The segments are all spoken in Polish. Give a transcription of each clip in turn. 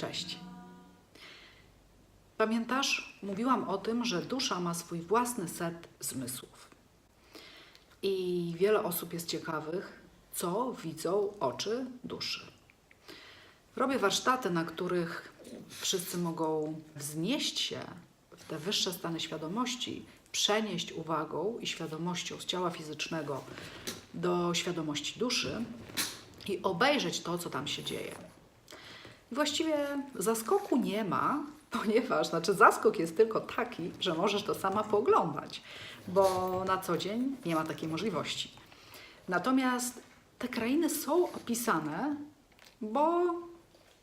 Cześć. Pamiętasz, mówiłam o tym, że dusza ma swój własny set zmysłów. I wiele osób jest ciekawych, co widzą oczy duszy. Robię warsztaty, na których wszyscy mogą wznieść się w te wyższe stany świadomości, przenieść uwagą i świadomością z ciała fizycznego do świadomości duszy i obejrzeć to, co tam się dzieje. Właściwie zaskoku nie ma, ponieważ znaczy zaskok jest tylko taki, że możesz to sama pooglądać, bo na co dzień nie ma takiej możliwości. Natomiast te krainy są opisane, bo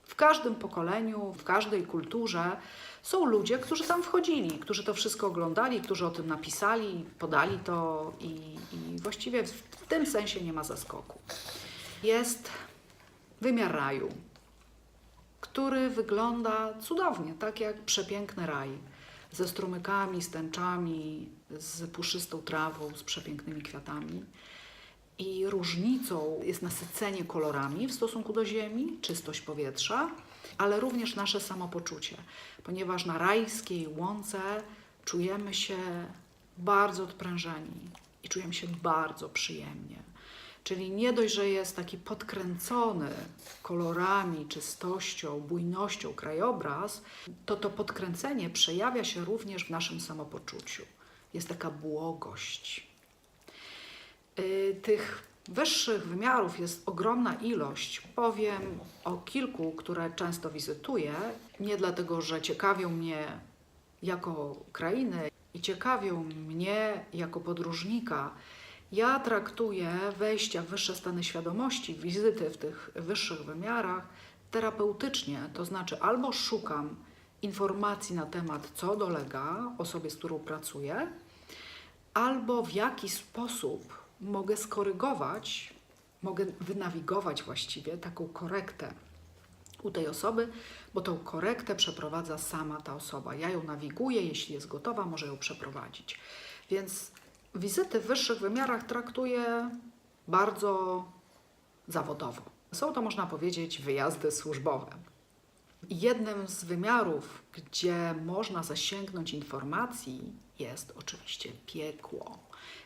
w każdym pokoleniu, w każdej kulturze są ludzie, którzy tam wchodzili, którzy to wszystko oglądali, którzy o tym napisali, podali to i, i właściwie w tym sensie nie ma zaskoku. Jest wymiar raju, który wygląda cudownie, tak jak przepiękny raj, ze strumykami, z tęczami, z puszystą trawą, z przepięknymi kwiatami. I różnicą jest nasycenie kolorami w stosunku do Ziemi, czystość powietrza, ale również nasze samopoczucie, ponieważ na rajskiej łące czujemy się bardzo odprężeni i czujemy się bardzo przyjemnie. Czyli nie dość, że jest taki podkręcony kolorami, czystością, bujnością krajobraz, to to podkręcenie przejawia się również w naszym samopoczuciu. Jest taka błogość. Y, Tych wyższych wymiarów jest ogromna ilość. Powiem o kilku, które często wizytuję, nie dlatego, że ciekawią mnie jako krainy i ciekawią mnie jako podróżnika. Ja traktuję wejścia w wyższe stany świadomości, wizyty w tych wyższych wymiarach terapeutycznie, to znaczy albo szukam informacji na temat, co dolega osobie, z którą pracuję, albo w jaki sposób mogę skorygować, mogę wynawigować właściwie taką korektę u tej osoby, bo tą korektę przeprowadza sama ta osoba. Ja ją nawiguję, jeśli jest gotowa, może ją przeprowadzić. Więc wizyty w wyższych wymiarach traktuję bardzo zawodowo. Są to, można powiedzieć, wyjazdy służbowe. Jednym z wymiarów, gdzie można zasięgnąć informacji, jest oczywiście piekło,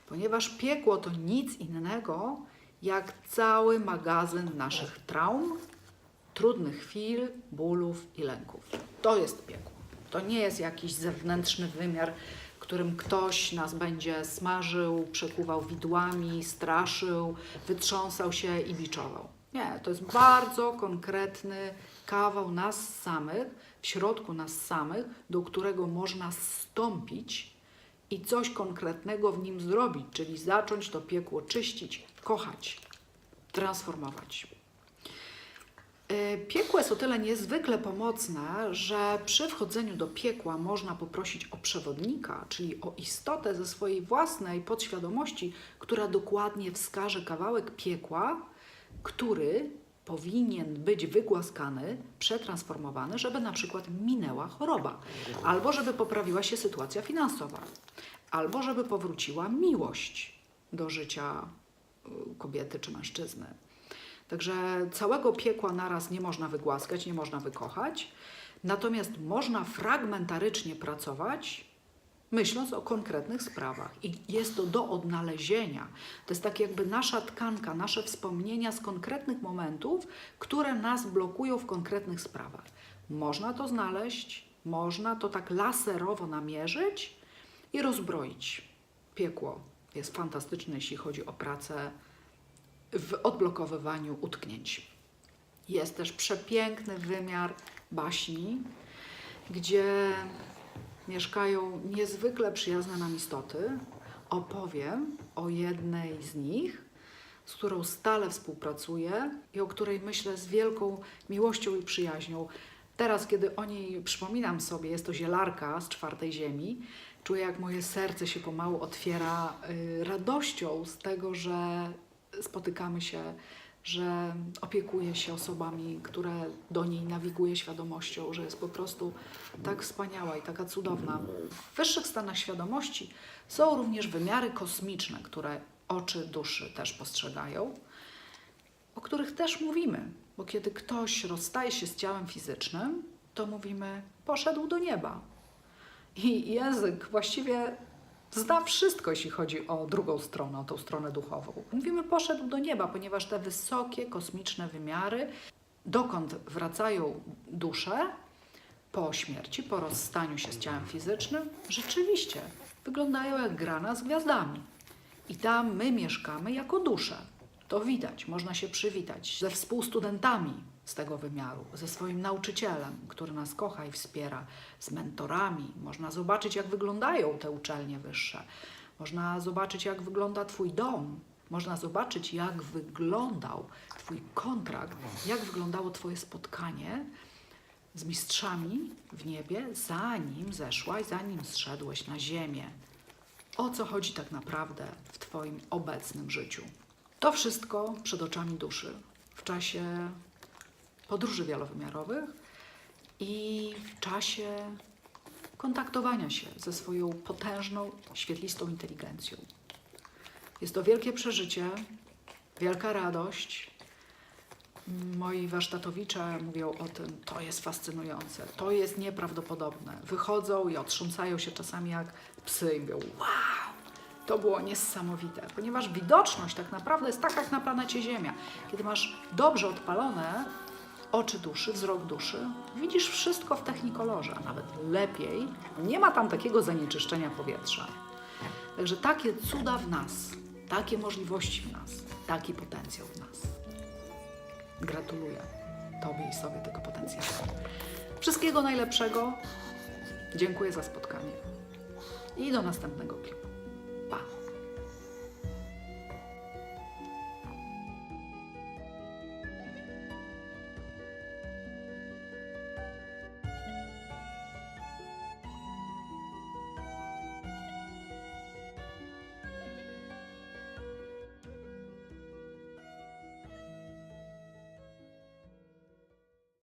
ponieważ piekło to nic innego jak cały magazyn naszych traum, trudnych chwil, bólów i lęków. To jest piekło. To nie jest jakiś zewnętrzny wymiar, którym ktoś nas będzie smażył, przekuwał widłami, straszył, wytrząsał się i biczował. Nie, to jest bardzo konkretny kawał nas samych, w środku nas samych, do którego można stąpić i coś konkretnego w nim zrobić, czyli zacząć to piekło czyścić, kochać, transformować. Y, Piekło jest o tyle niezwykle pomocne, że przy wchodzeniu do piekła można poprosić o przewodnika, czyli o istotę ze swojej własnej podświadomości, która dokładnie wskaże kawałek piekła, który powinien być wygłaskany, przetransformowany, żeby na przykład minęła choroba, albo żeby poprawiła się sytuacja finansowa, albo żeby powróciła miłość do życia y, kobiety czy mężczyzny. Także całego piekła naraz nie można wygłaskać, nie można wykochać, natomiast można fragmentarycznie pracować, myśląc o konkretnych sprawach. I jest to do odnalezienia. To jest tak jakby nasza tkanka, nasze wspomnienia z konkretnych momentów, które nas blokują w konkretnych sprawach. Można to znaleźć, można to tak laserowo namierzyć i rozbroić. Piekło jest fantastyczne, jeśli chodzi o pracę w odblokowywaniu utknięć. Jest też przepiękny wymiar baśni, gdzie mieszkają niezwykle przyjazne nam istoty. Opowiem o jednej z nich, z którą stale współpracuję i o której myślę z wielką miłością i przyjaźnią. Teraz, kiedy o niej przypominam sobie, jest to zielarka z czwartej ziemi, czuję, jak moje serce się pomału otwiera y, radością z tego, że spotykamy się, że opiekuje się osobami, które do niej nawiguje świadomością, że jest po prostu tak wspaniała i taka cudowna. W wyższych stanach świadomości są również wymiary kosmiczne, które oczy duszy też postrzegają. o których też mówimy, bo kiedy ktoś rozstaje się z ciałem fizycznym, to mówimy poszedł do nieba. I język właściwie zna wszystko, jeśli chodzi o drugą stronę, o tą stronę duchową. Mówimy poszedł do nieba, ponieważ te wysokie, kosmiczne wymiary, dokąd wracają dusze po śmierci, po rozstaniu się z ciałem fizycznym, rzeczywiście wyglądają jak grana z gwiazdami. I tam my mieszkamy jako dusze. To widać, można się przywitać ze współstudentami z tego wymiaru, ze swoim nauczycielem, który nas kocha i wspiera, z mentorami. Można zobaczyć, jak wyglądają te uczelnie wyższe. Można zobaczyć, jak wygląda Twój dom. Można zobaczyć, jak wyglądał Twój kontrakt, jak wyglądało Twoje spotkanie z mistrzami w niebie, zanim zeszłaś, zanim zszedłeś na ziemię o co chodzi tak naprawdę w Twoim obecnym życiu. To wszystko przed oczami duszy w czasie podróży wielowymiarowych i w czasie kontaktowania się ze swoją potężną, świetlistą inteligencją. Jest to wielkie przeżycie, wielka radość. Moi warsztatowicze mówią o tym, to jest fascynujące, to jest nieprawdopodobne. Wychodzą i otrząsają się czasami jak psy i mówią, wow, to było niesamowite, ponieważ widoczność tak naprawdę jest taka jak na planecie Ziemia. Kiedy masz dobrze odpalone oczy duszy, wzrok duszy, widzisz wszystko w technikolorze, a nawet lepiej. Nie ma tam takiego zanieczyszczenia powietrza. Także takie cuda w nas, takie możliwości w nas, taki potencjał w nas. Gratuluję Tobie i sobie tego potencjału. Wszystkiego najlepszego. Dziękuję za spotkanie. I do następnego klipu. 保护。